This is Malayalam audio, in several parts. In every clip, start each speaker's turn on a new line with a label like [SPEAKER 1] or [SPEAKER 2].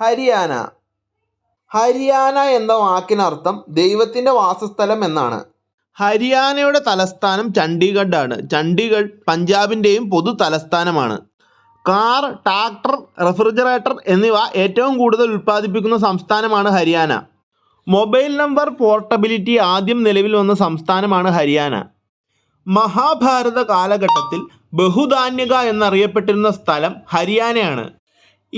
[SPEAKER 1] ഹരിയാന. ഹരിയാന എന്ന വാക്കിനർത്ഥം ദൈവത്തിന്റെ വാസസ്ഥലം എന്നാണ്. ഹരിയാനയുടെ തലസ്ഥാനം ചണ്ഡീഗഡ് ആണ് ചണ്ഡീഗഡ് പഞ്ചാബിന്റെയും പൊതു തലസ്ഥാനമാണ്. കാർ ട്രാക്ടർ റെഫ്രിജറേറ്റർ എന്നിവ ഏറ്റവും കൂടുതൽ ഉൽപ്പാദിപ്പിക്കുന്ന സംസ്ഥാനമാണ് ഹരിയാന. മൊബൈൽ നമ്പർ പോർട്ടബിലിറ്റി ആദ്യം നിലവിൽ വന്ന സംസ്ഥാനമാണ് ഹരിയാന. മഹാഭാരത കാലഘട്ടത്തിൽ ബഹുധാന്യക എന്നറിയപ്പെട്ടിരുന്ന സ്ഥലം ഹരിയാനയാണ്.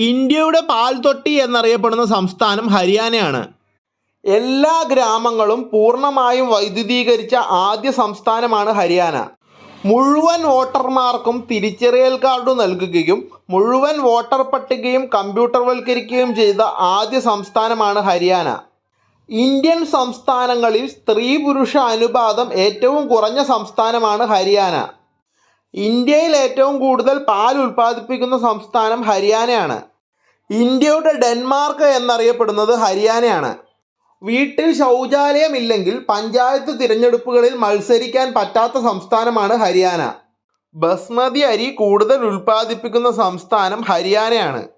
[SPEAKER 1] ഇന്ത്യയുടെ പാൽ പാൽത്തൊട്ടി എന്നറിയപ്പെടുന്ന സംസ്ഥാനം ഹരിയാനയാണ്. എല്ലാ ഗ്രാമങ്ങളും പൂർണമായും വൈദ്യുതീകരിച്ച ആദ്യ സംസ്ഥാനമാണ് ഹരിയാന. മുഴുവൻ വോട്ടർമാർക്കും തിരിച്ചറിയൽ കാർഡ് നൽകുകയും മുഴുവൻ വോട്ടർ പട്ടികയും കമ്പ്യൂട്ടർവൽക്കരിക്കുകയും ചെയ്ത ആദ്യ സംസ്ഥാനമാണ് ഹരിയാന. ഇന്ത്യൻ സംസ്ഥാനങ്ങളിൽ സ്ത്രീ പുരുഷ അനുപാതം ഏറ്റവും കുറഞ്ഞ സംസ്ഥാനമാണ് ഹരിയാന. ഇന്ത്യയിൽ ഏറ്റവും കൂടുതൽ പാൽ ഉൽപ്പാദിപ്പിക്കുന്ന സംസ്ഥാനം ഹരിയാനയാണ്. ഇന്ത്യയുടെ ഡെൻമാർക്ക് എന്നറിയപ്പെടുന്നത് ഹരിയാനയാണ്. വീട്ടിൽ ശൗചാലയം ഇല്ലെങ്കിൽ പഞ്ചായത്ത് തിരഞ്ഞെടുപ്പുകളിൽ മത്സരിക്കാൻ പറ്റാത്ത സംസ്ഥാനമാണ് ഹരിയാന. ബസ്മതി അരി കൂടുതൽ ഉൽപ്പാദിപ്പിക്കുന്ന സംസ്ഥാനം ഹരിയാനയാണ്.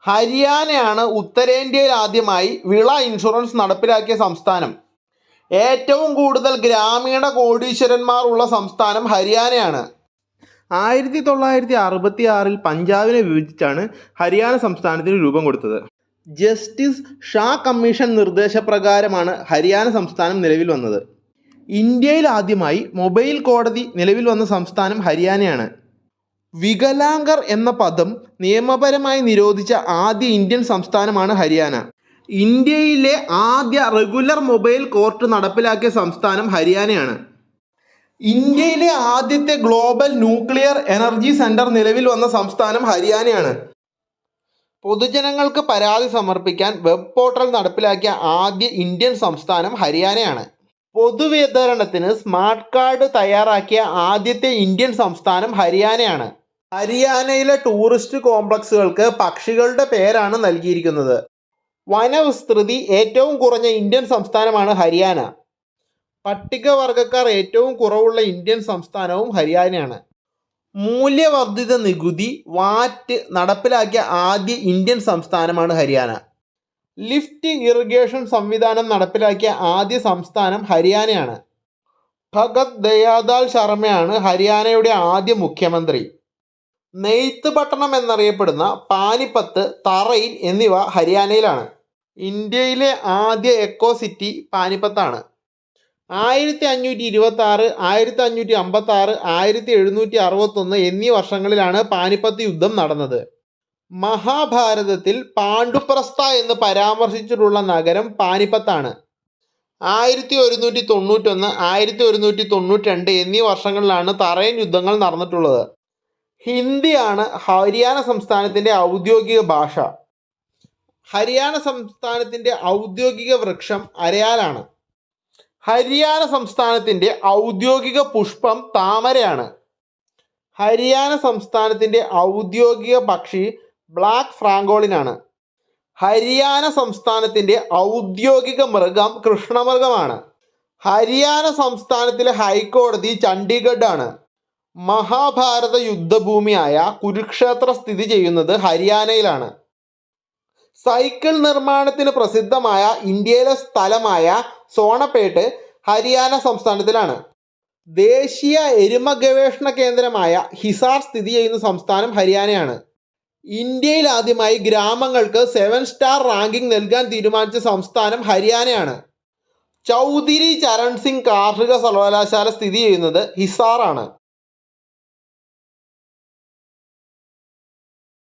[SPEAKER 1] ഹരിയാനയാണ് ഉത്തരേന്ത്യയിൽ ആദ്യമായി വിള ഇൻഷുറൻസ് നടപ്പിലാക്കിയ സംസ്ഥാനം. ഏറ്റവും കൂടുതൽ ഗ്രാമീണ കോടീശ്വരന്മാർ ഉള്ള സംസ്ഥാനം ഹരിയാനയാണ്. ആയിരത്തി തൊള്ളായിരത്തി അറുപത്തി ആറിൽ പഞ്ചാബിനെ വിഭജിച്ചാണ് ഹരിയാന സംസ്ഥാനത്തിന് രൂപം കൊടുത്തത്. ജസ്റ്റിസ് ഷാ കമ്മീഷൻ നിർദ്ദേശപ്രകാരമാണ് ഹരിയാന സംസ്ഥാനം നിലവിൽ വന്നത്. ഇന്ത്യയിൽ ആദ്യമായി മൊബൈൽ കോടതി നിലവിൽ വന്ന സംസ്ഥാനം ഹരിയാനയാണ്. വികലാംഗർ എന്ന പദം നിയമപരമായി നിരോധിച്ച ആദ്യ ഇന്ത്യൻ സംസ്ഥാനമാണ് ഹരിയാന. ഇന്ത്യയിലെ ആദ്യ റെഗുലർ മൊബൈൽ കോർട്ട് നടപ്പിലാക്കിയ സംസ്ഥാനം ഹരിയാനയാണ്. ഇന്ത്യയിലെ ആദ്യത്തെ ഗ്ലോബൽ ന്യൂക്ലിയർ എനർജി സെന്റർ നിലവിൽ വന്ന സംസ്ഥാനം ഹരിയാനയാണ്. പൊതുജനങ്ങൾക്ക് പരാതി സമർപ്പിക്കാൻ വെബ് പോർട്ടൽ നടപ്പിലാക്കിയ ആദ്യ ഇന്ത്യൻ സംസ്ഥാനം ഹരിയാനയാണ്. പൊതുവിതരണത്തിന് സ്മാർട്ട് കാർഡ് തയ്യാറാക്കിയ ആദ്യത്തെ ഇന്ത്യൻ സംസ്ഥാനം ഹരിയാനയാണ്. ഹരിയാനയിലെ ടൂറിസ്റ്റ് കോംപ്ലക്സുകൾക്ക് പക്ഷികളുടെ പേരാണ് നൽകിയിരിക്കുന്നത്. വനവിസ്തൃതി ഏറ്റവും കുറഞ്ഞ ഇന്ത്യൻ സംസ്ഥാനമാണ് ഹരിയാന. പട്ടികവർഗക്കാർ ഏറ്റവും കുറവുള്ള ഇന്ത്യൻ സംസ്ഥാനവും ഹരിയാനയാണ്. മൂല്യവർദ്ധിത നികുതി വാറ്റ് നടപ്പിലാക്കിയ ആദ്യ ഇന്ത്യൻ സംസ്ഥാനമാണ് ഹരിയാന. ലിഫ്റ്റ് ഇറിഗേഷൻ സംവിധാനം നടപ്പിലാക്കിയ ആദ്യ സംസ്ഥാനം ഹരിയാനയാണ്. ഭഗത് ദയാദാൽ ശർമ്മയാണ് ഹരിയാനയുടെ ആദ്യ മുഖ്യമന്ത്രി. നെയ്ത്ത് പട്ടണം എന്നറിയപ്പെടുന്ന പാനിപ്പത്ത് തറയിൽ എന്നിവ ഹരിയാനയിലാണ്. ഇന്ത്യയിലെ ആദ്യ എക്കോ സിറ്റി പാനിപ്പത്താണ്. ആയിരത്തി അഞ്ഞൂറ്റി ഇരുപത്തി ആറ് ആയിരത്തി അഞ്ഞൂറ്റി അമ്പത്തി ആറ് ആയിരത്തി എഴുന്നൂറ്റി അറുപത്തൊന്ന് എന്നീ വർഷങ്ങളിലാണ് പാനിപ്പത്ത് യുദ്ധം നടന്നത്. മഹാഭാരതത്തിൽ പാണ്ഡുപ്രസ്ഥ എന്ന് പരാമർശിച്ചിട്ടുള്ള നഗരം പാനിപ്പത്താണ്. ആയിരത്തി ഒരുന്നൂറ്റി തൊണ്ണൂറ്റൊന്ന് ആയിരത്തി ഒരുന്നൂറ്റി തൊണ്ണൂറ്റി രണ്ട് എന്നീ വർഷങ്ങളിലാണ് തറയൻ യുദ്ധങ്ങൾ നടന്നിട്ടുള്ളത്. ഹിന്ദിയാണ് ഹരിയാന സംസ്ഥാനത്തിന്റെ ഔദ്യോഗിക ഭാഷ. ഹരിയാന സംസ്ഥാനത്തിന്റെ ഔദ്യോഗിക വൃക്ഷം അരയാലാണ്. ഹരിയാന സംസ്ഥാനത്തിന്റെ ഔദ്യോഗിക പുഷ്പം താമരയാണ്. ഹരിയാന സംസ്ഥാനത്തിന്റെ ഔദ്യോഗിക പക്ഷി ബ്ലാക്ക് ഫ്രാങ്കോളിനാണ്. ഹരിയാന സംസ്ഥാനത്തിന്റെ ഔദ്യോഗിക മൃഗം കൃഷ്ണമൃഗമാണ്. ഹരിയാന സംസ്ഥാനത്തിലെ ഹൈക്കോടതി ചണ്ഡീഗഡ് ആണ് മഹാഭാരത യുദ്ധഭൂമിയായ കുരുക്ഷേത്ര സ്ഥിതി ചെയ്യുന്നത് ഹരിയാനയിലാണ്. സൈക്കിൾ നിർമ്മാണത്തിന് പ്രസിദ്ധമായ ഇന്ത്യയിലെ സ്ഥലമായ സോണപ്പേട്ട് ഹരിയാന സംസ്ഥാനത്തിലാണ്. ദേശീയ എരുമ ഗവേഷണ കേന്ദ്രമായ ഹിസാർ സ്ഥിതി ചെയ്യുന്ന സംസ്ഥാനം ഹരിയാനയാണ്. ഇന്ത്യയിൽ ആദ്യമായി ഗ്രാമങ്ങൾക്ക് സെവൻ സ്റ്റാർ റാങ്കിംഗ് നൽകാൻ തീരുമാനിച്ച സംസ്ഥാനം ഹരിയാനയാണ്. ചൗധരി ചരൺ സിംഗ് കാർഷിക സർവകലാശാല സ്ഥിതി ചെയ്യുന്നത് ഹിസാറാണ്.